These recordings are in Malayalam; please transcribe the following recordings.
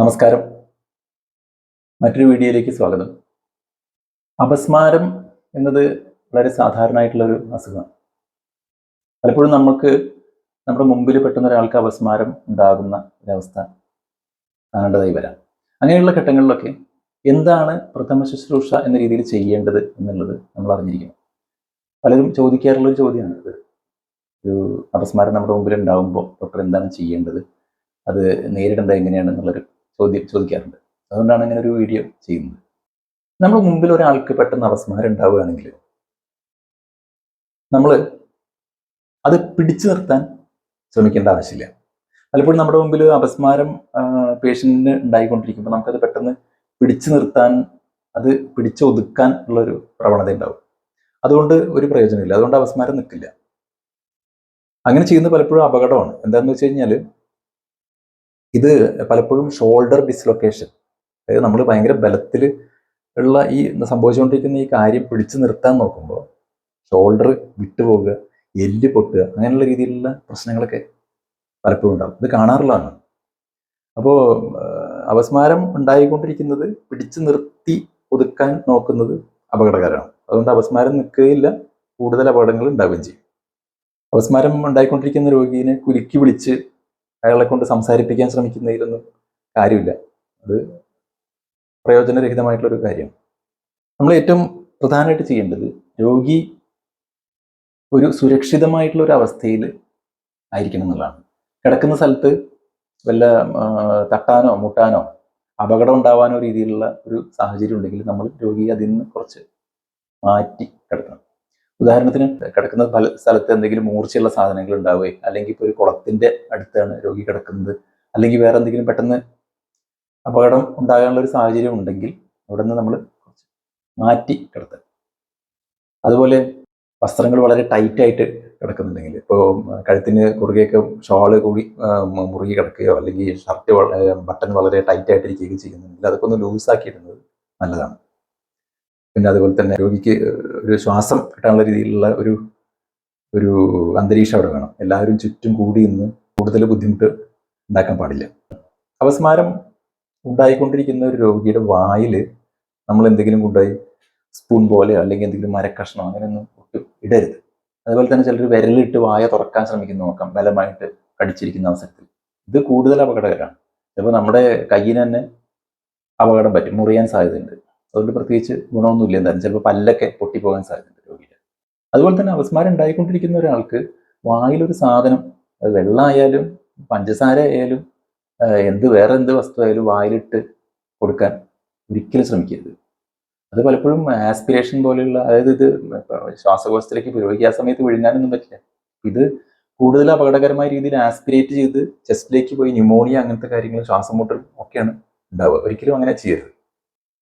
നമസ്കാരം. മറ്റൊരു വീഡിയോയിലേക്ക് സ്വാഗതം. അപസ്മാരം എന്നത് വളരെ സാധാരണമായിട്ടുള്ളൊരു അസുഖമാണ്. പലപ്പോഴും നമുക്ക് നമ്മുടെ മുമ്പിൽ പെട്ടെന്ന് ഒരാൾക്ക് അപസ്മാരം ഉണ്ടാകുന്ന ഒരവസ്ഥ കാണേണ്ടതായി വരാം. അങ്ങനെയുള്ള ഘട്ടങ്ങളിലൊക്കെ എന്താണ് പ്രഥമ ശുശ്രൂഷ എന്ന രീതിയിൽ ചെയ്യേണ്ടത് എന്നുള്ളത് നമ്മൾ അറിഞ്ഞിരിക്കണം. പലരും ചോദിക്കാറുള്ളൊരു ചോദ്യമാണ് ഇത്. ഒരു അപസ്മാരം നമ്മുടെ മുമ്പിൽ ഉണ്ടാകുമ്പോൾ ഡോക്ടർ എന്താണ് ചെയ്യേണ്ടത്? അത് നേരിടേണ്ടത് എങ്ങനെയാണ് എന്നുള്ളൊരു ചോദ്യം ചോദിക്കാറുണ്ട്. അതുകൊണ്ടാണ് ഇങ്ങനെ ഒരു വീഡിയോ ചെയ്യുന്നത്. നമ്മൾ മുമ്പിൽ ഒരാൾക്ക് പെട്ടെന്ന് അപസ്മാരം ഉണ്ടാവുകയാണെങ്കിൽ നമ്മൾ അത് പിടിച്ചു നിർത്താൻ ശ്രമിക്കേണ്ട ആവശ്യമില്ല. പലപ്പോഴും നമ്മുടെ മുമ്പിൽ അപസ്മാരം പേഷ്യന്റിന് ഉണ്ടായിക്കൊണ്ടിരിക്കുമ്പോൾ നമുക്കത് പെട്ടെന്ന് പിടിച്ചു നിർത്താൻ അത് പിടിച്ചൊതുക്കാൻ ഉള്ളൊരു പ്രവണത ഉണ്ടാവും. അതുകൊണ്ട് ഒരു പ്രയോജനമില്ല. അതുകൊണ്ട് അപസ്മാരം നിൽക്കില്ല. അങ്ങനെ ചെയ്യുന്നത് പലപ്പോഴും അപകടമാണ്. എന്താണെന്ന് വെച്ച് കഴിഞ്ഞാൽ ഇത് പലപ്പോഴും ഷോൾഡർ ഡിസ്ലൊക്കേഷൻ അതായത് നമ്മൾ ഭയങ്കര ബലത്തിൽ ഉള്ള ഈ സംഭവിച്ചുകൊണ്ടിരിക്കുന്ന ഈ കാര്യം പിടിച്ചു നിർത്താൻ നോക്കുമ്പോൾ ഷോൾഡർ വിട്ടുപോകുക എല്ല് പൊട്ടുക അങ്ങനെയുള്ള രീതിയിലുള്ള പ്രശ്നങ്ങളൊക്കെ പലപ്പോഴും ഉണ്ടാകും ഇത് കാണാറുള്ളതാണ്. അപ്പോൾ അവസ്മാരം ഉണ്ടായിക്കൊണ്ടിരിക്കുന്നത് പിടിച്ചു നിർത്തി ഒതുക്കാൻ നോക്കുന്നത് അപകടകരമാണ്. അതുകൊണ്ട് അവസ്മാരം നിൽക്കുകയില്ല കൂടുതൽ അപകടങ്ങൾ ഉണ്ടാവുകയും ചെയ്യും. അവസ്മാരം ഉണ്ടായിക്കൊണ്ടിരിക്കുന്ന രോഗീനെ കുലുക്കി വിളിച്ച് അയാളെ കൊണ്ട് സംസാരിപ്പിക്കാൻ ശ്രമിക്കുന്നതിലൊന്നും കാര്യമില്ല. അത് പ്രയോജനരഹിതമായിട്ടുള്ളൊരു കാര്യം നമ്മൾ ഏറ്റവും പ്രധാനമായിട്ട് ചെയ്യേണ്ടത് രോഗി ഒരു സുരക്ഷിതമായിട്ടുള്ള ഒരു അവസ്ഥയിൽ ആയിരിക്കണം എന്നുള്ളതാണ്. കിടക്കുന്ന സ്ഥലത്ത് വല്ല തട്ടാനോ മുട്ടാനോ അപകടം ഉണ്ടാവാനോ രീതിയിലുള്ള ഒരു സാഹചര്യം ഉണ്ടെങ്കിൽ നമ്മൾ രോഗിയെ അതിൽ നിന്ന് കുറച്ച് മാറ്റി കിടത്തണം. ഉദാഹരണത്തിന് കിടക്കുന്ന പല സ്ഥലത്ത് എന്തെങ്കിലും മൂർച്ചയുള്ള സാധനങ്ങൾ ഉണ്ടാവുകയും അല്ലെങ്കിൽ ഇപ്പോൾ ഒരു കുളത്തിന്റെ അടുത്താണ് രോഗി കിടക്കുന്നത് അല്ലെങ്കിൽ വേറെ എന്തെങ്കിലും പെട്ടെന്ന് അപകടം ഉണ്ടാകാനുള്ള ഒരു സാഹചര്യം ഉണ്ടെങ്കിൽ അവിടെ നിന്ന് നമ്മൾ മാറ്റി കിടത്തുക അതുപോലെ വസ്ത്രങ്ങൾ വളരെ ടൈറ്റായിട്ട് കിടക്കുന്നുണ്ടെങ്കിൽ ഇപ്പോൾ കഴുത്തിന് കുറുകെയൊക്കെ ഷോൾ കൂടി മുറുകി കിടക്കുകയോ അല്ലെങ്കിൽ ഷർട്ട് ബട്ടൺ വളരെ ടൈറ്റായിട്ട് ആയിട്ടിരിക്കുകയോ ചെയ്യുന്നുണ്ടെങ്കിൽ അതൊക്കെ ഒന്ന് ലൂസാക്കി ഇടുന്നത് നല്ലതാണ്. പിന്നെ അതുപോലെ തന്നെ രോഗിക്ക് ഒരു ശ്വാസം കിട്ടാനുള്ള രീതിയിലുള്ള ഒരു ഒരു അന്തരീക്ഷം അവിടെ വേണം. എല്ലാവരും ചുറ്റും കൂടി ഇന്ന് കൂടുതൽ ബുദ്ധിമുട്ട് ഉണ്ടാക്കാൻ പാടില്ല. അപസ്മാരം ഉണ്ടായിക്കൊണ്ടിരിക്കുന്ന ഒരു രോഗിയുടെ വായിൽ നമ്മൾ എന്തെങ്കിലും കൊണ്ടുപോയി സ്പൂൺ പോലെ അല്ലെങ്കിൽ എന്തെങ്കിലും മരക്കഷ്ണം അങ്ങനെയൊന്നും ഒട്ട് ഇടരുത്. അതുപോലെ തന്നെ ചിലർ വിരലിട്ട് വായ തുറക്കാൻ ശ്രമിക്കുന്ന നോക്കാം ബലമായിട്ട് കടിച്ചിരിക്കുന്ന അവസരത്തിൽ. ഇത് കൂടുതൽ അപകടകരമാണ്. ചിലപ്പോൾ നമ്മുടെ കയ്യിന് തന്നെ അപകടം പറ്റും മുറിയാൻ സാധ്യതയുണ്ട്. അതുകൊണ്ട് പ്രത്യേകിച്ച് ഗുണമൊന്നുമില്ല. എന്തായാലും ചിലപ്പോൾ പല്ലൊക്കെ പൊട്ടിപ്പോകാൻ സാധ്യതയുണ്ട് രോഗിയുടെ അതുപോലെ തന്നെ അപസ്മാരം ഉണ്ടായിക്കൊണ്ടിരിക്കുന്ന ഒരാൾക്ക് വായിലൊരു സാധനം വെള്ളമായാലും പഞ്ചസാര ആയാലും എന്ത് വേറെ എന്ത് വസ്തു ആയാലും വായിലിട്ട് കൊടുക്കാൻ ഒരിക്കലും ശ്രമിക്കരുത്. അത് പലപ്പോഴും ആസ്പിറേഷൻ പോലെയുള്ള അതായത് ഇത് ശ്വാസകോശത്തിലേക്ക് പുരോഗിക്കുക ആ സമയത്ത് വിഴുങ്ങാനൊന്നും പറ്റില്ല. ഇത് കൂടുതൽ അപകടകരമായ രീതിയിൽ ആസ്പിരേറ്റ് ചെയ്ത് ചെസ്റ്റിലേക്ക് പോയി ന്യൂമോണിയ അങ്ങനത്തെ കാര്യങ്ങൾ ശ്വാസം മുട്ടും ഒക്കെയാണ് ഉണ്ടാവുക. ഒരിക്കലും അങ്ങനെ ചെയ്യരുത്.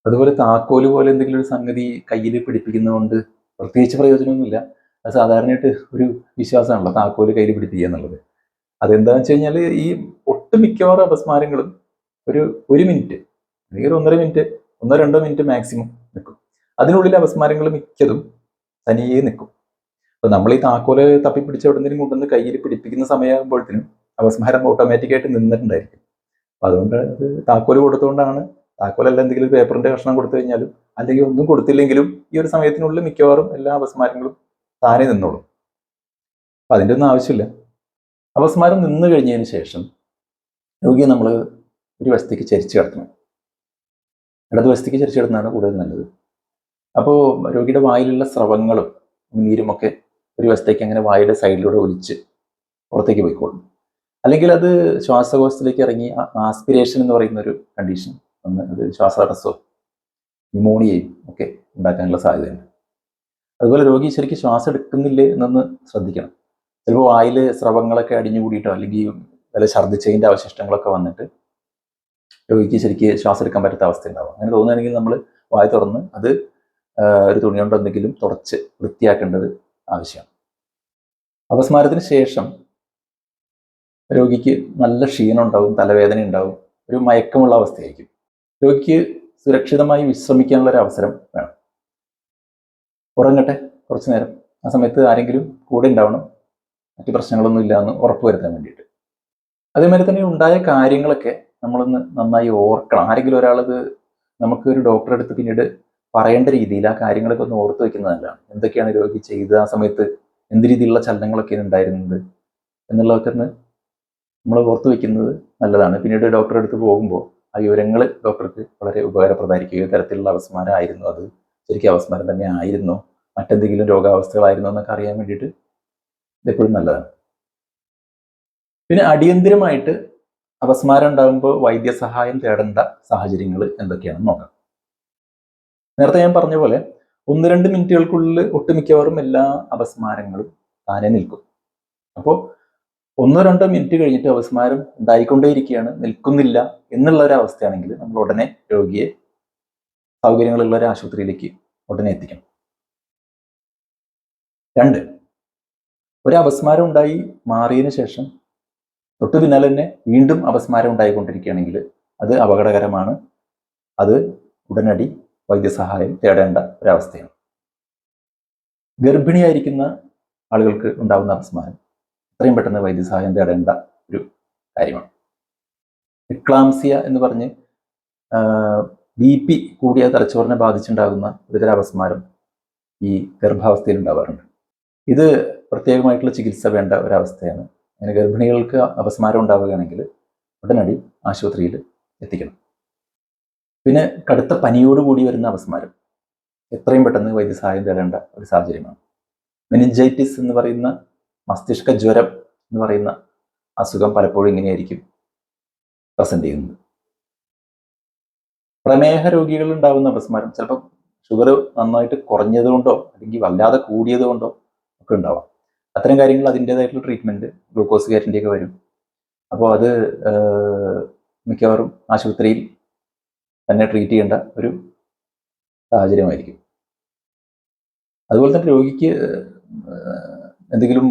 അതുപോലെ താക്കോൽ പോലെ എന്തെങ്കിലും ഒരു സംഗതി കയ്യിൽ പിടിപ്പിക്കുന്നതുകൊണ്ട് പ്രത്യേകിച്ച് പ്രയോജനമൊന്നുമില്ല. അത് സാധാരണയായിട്ട് ഒരു വിശ്വാസമാണല്ലോ താക്കോൽ കയ്യിൽ പിടിപ്പിക്കുക എന്നുള്ളത്. അതെന്താണെന്ന് വെച്ച് കഴിഞ്ഞാൽ ഈ ഒട്ടുമിക്കവാറും അപസ്മാരങ്ങളും ഒരു ഒരു മിനിറ്റ് അല്ലെങ്കിൽ ഒരു ഒന്നര മിനിറ്റ് ഒന്നോ രണ്ടോ മിനിറ്റ് മാക്സിമം നിൽക്കും. അതിനുള്ളിൽ അപസ്മാരങ്ങൾ മിക്കതും തനിയെ നിൽക്കും. അപ്പോൾ നമ്മൾ ഈ താക്കോൽ തപ്പിപ്പിടിച്ച് എവിടെന്തെങ്കിലും കൊണ്ടുവന്ന് കയ്യിൽ പിടിപ്പിക്കുന്ന സമയമാകുമ്പോഴത്തേനും അപസ്മാരം ഓട്ടോമാറ്റിക്കായിട്ട് നിന്നിട്ടുണ്ടായിരിക്കും. അപ്പൊ അതുകൊണ്ട് അത് താക്കോൽ കൊടുത്തുകൊണ്ടാണ് താക്കോലല്ല എന്തെങ്കിലും ഒരു പേപ്പറിന്റെ കഷ്ണം കൊടുത്തു കഴിഞ്ഞാലും അല്ലെങ്കിൽ ഒന്നും കൊടുത്തില്ലെങ്കിലും ഈ ഒരു സമയത്തിനുള്ളിൽ മിക്കവാറും എല്ലാ അപസ്മാരങ്ങളും താനെ നിന്നോളും. അപ്പൊ അതിന്റെ ഒന്നും ആവശ്യമില്ല. അപസ്മാരം നിന്ന് കഴിഞ്ഞതിന് ശേഷം രോഗിയെ നമ്മൾ ഒരു വശത്തേക്ക് ചരിച്ചു കിടത്തണം. ഇടത് വശത്തേക്ക് ചരിച്ചു കിടത്തുന്നതാണ് കൂടുതൽ നല്ലത്. അപ്പോൾ രോഗിയുടെ വായിലുള്ള സ്രവങ്ങളും നീരുമൊക്കെ ഒരു വശത്തേക്ക് അങ്ങനെ വായുടെ സൈഡിലൂടെ ഒലിച്ച് പുറത്തേക്ക് പോയിക്കോളും. അല്ലെങ്കിൽ അത് ശ്വാസകോശത്തിലേക്ക് ഇറങ്ങി ആസ്പിരേഷൻ എന്ന് പറയുന്ന ഒരു കണ്ടീഷൻ. ഒന്ന് അത് ശ്വാസതടസ്സവും ന്യൂമോണിയയും ഒക്കെ ഉണ്ടാക്കാനുള്ള സാധ്യതയുണ്ട്. അതുപോലെ രോഗി ശരിക്കും ശ്വാസം എടുക്കുന്നില്ലേ എന്നൊന്ന് ശ്രദ്ധിക്കണം. ചിലപ്പോൾ വായിൽ സ്രവങ്ങളൊക്കെ അടിഞ്ഞു കൂടിയിട്ടോ അല്ലെങ്കിൽ വല്ല ഛർദ്ദിച്ചതിന്റെ അവശിഷ്ടങ്ങളൊക്കെ വന്നിട്ട് രോഗിക്ക് ശരിക്ക് ശ്വാസം എടുക്കാൻ പറ്റാത്ത അവസ്ഥ ഉണ്ടാവും അങ്ങനെ തോന്നുകയാണെങ്കിൽ നമ്മൾ വായി തുറന്ന് അത് ഒരു തുണി കൊണ്ട് എന്തെങ്കിലും തുടച്ച് വൃത്തിയാക്കേണ്ടത് ആവശ്യമാണ്. അപസ്മാരത്തിന് ശേഷം രോഗിക്ക് നല്ല ക്ഷീണം ഉണ്ടാവും തലവേദന ഉണ്ടാവും ഒരു മയക്കമുള്ള അവസ്ഥയായിരിക്കും. രോഗിക്ക് സുരക്ഷിതമായി വിശ്രമിക്കാനുള്ള ഒരു അവസരം വേണം. ഉറങ്ങട്ടെ കുറച്ച് നേരം. ആ സമയത്ത് ആരെങ്കിലും കൂടെ ഉണ്ടാവണം. മറ്റു പ്രശ്നങ്ങളൊന്നും ഇല്ല എന്ന് ഉറപ്പുവരുത്താൻ വേണ്ടിയിട്ട്. അതേമാതിരി തന്നെ ഉണ്ടായ കാര്യങ്ങളൊക്കെ നമ്മളൊന്ന് നന്നായി ഓർക്കണം. ആരെങ്കിലും ഒരാളത് നമുക്ക് ഒരു ഡോക്ടറെ അടുത്ത് പിന്നീട് പറയേണ്ട രീതിയിൽ ആ കാര്യങ്ങളൊക്കെ ഒന്ന് ഓർത്ത് വെക്കുന്നതല്ലാണ് എന്തൊക്കെയാണ് രോഗി ചെയ്തത്? ആ സമയത്ത് എന്ത് രീതിയിലുള്ള ചലനങ്ങളൊക്കെയാണ് ഉണ്ടായിരുന്നത്? എന്നുള്ളതൊക്കെ ഒന്ന് നമ്മൾ ഓർത്ത് വെക്കുന്നത് നല്ലതാണ്. പിന്നീട് ഡോക്ടറെ അടുത്ത് പോകുമ്പോൾ ആ വിവരങ്ങൾ ഡോക്ടർക്ക് വളരെ ഉപകാരപ്രദമായിരിക്കും. ഏത് തരത്തിലുള്ള അവസ്മാരമായിരുന്നു അത്? ശരിക്കും അവസ്മാരം തന്നെ ആയിരുന്നു. മറ്റെന്തെങ്കിലും രോഗാവസ്ഥകളായിരുന്നോ എന്നൊക്കെ അറിയാൻ വേണ്ടിയിട്ട് ഇതെപ്പോഴും നല്ലതാണ്. പിന്നെ അടിയന്തിരമായിട്ട് അപസ്മാരം ഉണ്ടാകുമ്പോൾ വൈദ്യസഹായം തേടേണ്ട സാഹചര്യങ്ങൾ എന്തൊക്കെയാണെന്ന് നോക്കാം. നേരത്തെ ഞാൻ പറഞ്ഞ പോലെ ഒന്ന് രണ്ട് മിനിറ്റുകൾക്കുള്ളിൽ ഒട്ടുമിക്കവാറും എല്ലാ അപസ്മാരങ്ങളും താനെ നിൽക്കും. അപ്പോൾ ഒന്നോ രണ്ടോ മിനിറ്റ് കഴിഞ്ഞിട്ട് അപസ്മാരം ഉണ്ടായിക്കൊണ്ടേയിരിക്കുകയാണ് നിൽക്കുന്നില്ല എന്നുള്ള ഒരു അവസ്ഥയാണെങ്കിൽ നമ്മൾ ഉടനെ രോഗിയെ സൗകര്യങ്ങളുള്ള ഒരു ആശുപത്രിയിലേക്ക് ഉടനെ എത്തിക്കണം. രണ്ട് ഒരു അപസ്മാരം ഉണ്ടായി മാറിയതിന് ശേഷം തൊട്ടു പിന്നാലെ തന്നെ വീണ്ടും അപസ്മാരം ഉണ്ടായിക്കൊണ്ടിരിക്കുകയാണെങ്കിൽ അത് അപകടകരമാണ്. അത് ഉടനടി വൈദ്യസഹായം തേടേണ്ട ഒരവസ്ഥയാണ്. ഗർഭിണിയായിരിക്കുന്ന ആളുകൾക്ക് ഉണ്ടാകുന്ന അപസ്മാരം. എത്രയും പെട്ടെന്ന് വൈദ്യസഹായം തേടേണ്ട ഒരു കാര്യമാണ്. എക്ലാംസിയ എന്ന് പറഞ്ഞ് ബി പി കൂടിയ തലച്ചോറിനെ ബാധിച്ചുണ്ടാകുന്ന ഒരുതര അപസ്മാരം ഈ ഗർഭാവസ്ഥയിൽ ഉണ്ടാവാറുണ്ട്. ഇത് പ്രത്യേകമായിട്ടുള്ള ചികിത്സ വേണ്ട ഒരവസ്ഥയാണ്. അങ്ങനെ ഗർഭിണികൾക്ക് അപസ്മാരം ഉണ്ടാവുകയാണെങ്കിൽ ഉടനടി ആശുപത്രിയിൽ എത്തിക്കണം. പിന്നെ കടുത്ത പനിയോട് കൂടി വരുന്ന അപസ്മാരം. എത്രയും പെട്ടെന്ന് വൈദ്യസഹായം തേടേണ്ട ഒരു സാഹചര്യമാണ്. മെനിഞ്ചൈറ്റിസ് എന്ന് പറയുന്ന മസ്തിഷ്ക ജ്വരം എന്ന് പറയുന്ന അസുഖം പലപ്പോഴും ഇങ്ങനെയായിരിക്കും പ്രസന്റ് ചെയ്യുന്നത്. പ്രമേഹ രോഗികൾ ഉണ്ടാകുന്ന അപസ്മാരം ചിലപ്പോൾ ഷുഗർ നന്നായിട്ട് കുറഞ്ഞത് കൊണ്ടോ അല്ലെങ്കിൽ വല്ലാതെ കൂടിയത് കൊണ്ടോ ഒക്കെ ഉണ്ടാവാം. അത്തരം കാര്യങ്ങൾ അതിന്റെതായിട്ടുള്ള ട്രീറ്റ്മെന്റ് ഗ്ലൂക്കോസ് കയറ്റിന്റെയൊക്കെ വരും. അപ്പോൾ അത് മിക്കവാറും ആശുപത്രിയിൽ തന്നെ ട്രീറ്റ് ചെയ്യേണ്ട ഒരു സാഹചര്യമായിരിക്കും. അതുപോലെ തന്നെ രോഗിക്ക് എന്തെങ്കിലും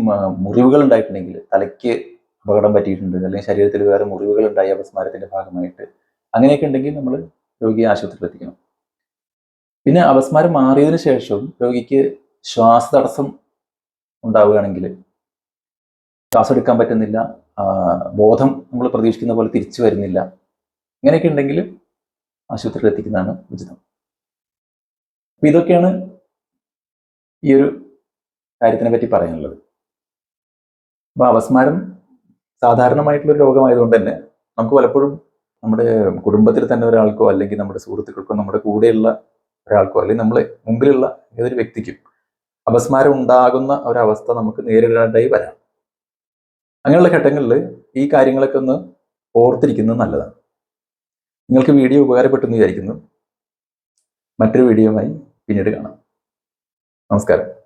മുറിവുകൾ ഉണ്ടായിട്ടുണ്ടെങ്കിൽ തലയ്ക്ക് അപകടം പറ്റിയിട്ടുണ്ട് അല്ലെങ്കിൽ ശരീരത്തിൽ വേറെ മുറിവുകൾ ഉണ്ടായി അപസ്മാരത്തിന്റെ ഭാഗമായിട്ട് അങ്ങനെയൊക്കെ ഉണ്ടെങ്കിൽ നമ്മൾ രോഗിയെ ആശുപത്രിയിൽ എത്തിക്കണം. പിന്നെ അപസ്മാരം മാറിയതിനു ശേഷവും രോഗിക്ക് ശ്വാസ തടസ്സം ഉണ്ടാവുകയാണെങ്കിൽ ശ്വാസം എടുക്കാൻ പറ്റുന്നില്ല ബോധം നമ്മൾ പ്രതീക്ഷിക്കുന്ന പോലെ തിരിച്ചു വരുന്നില്ല. ഇങ്ങനെയൊക്കെ ഉണ്ടെങ്കിൽ ആശുപത്രിയിൽ എത്തിക്കുന്നതാണ് ഉചിതം. അപ്പൊ ഇതൊക്കെയാണ് ഈ ഒരു കാര്യത്തിനെ പറ്റി പറയാനുള്ളത്. അപ്പൊ അവസ്മാരം സാധാരണമായിട്ടുള്ള രോഗമായതുകൊണ്ട് തന്നെ നമുക്ക് പലപ്പോഴും നമ്മുടെ കുടുംബത്തിൽ തന്നെ ഒരാൾക്കോ അല്ലെങ്കിൽ നമ്മുടെ സുഹൃത്തുക്കൾക്കോ നമ്മുടെ കൂടെയുള്ള ഒരാൾക്കോ അല്ലെങ്കിൽ നമ്മളെ മുമ്പിലുള്ള ഏതൊരു വ്യക്തിക്കും അപസ്മാരം ഉണ്ടാകുന്ന ഒരവസ്ഥ നമുക്ക് നേരിടേണ്ടതായി വരാം. അങ്ങനെയുള്ള ഘട്ടങ്ങളിൽ ഈ കാര്യങ്ങളൊക്കെ ഒന്ന് ഓർത്തിരിക്കുന്നത് നല്ലതാണ്. നിങ്ങൾക്ക് വീഡിയോ ഉപകാരപ്പെട്ടെന്ന് വിചാരിക്കുന്നു. മറ്റൊരു വീഡിയോയുമായി പിന്നീട് കാണാം. നമസ്കാരം.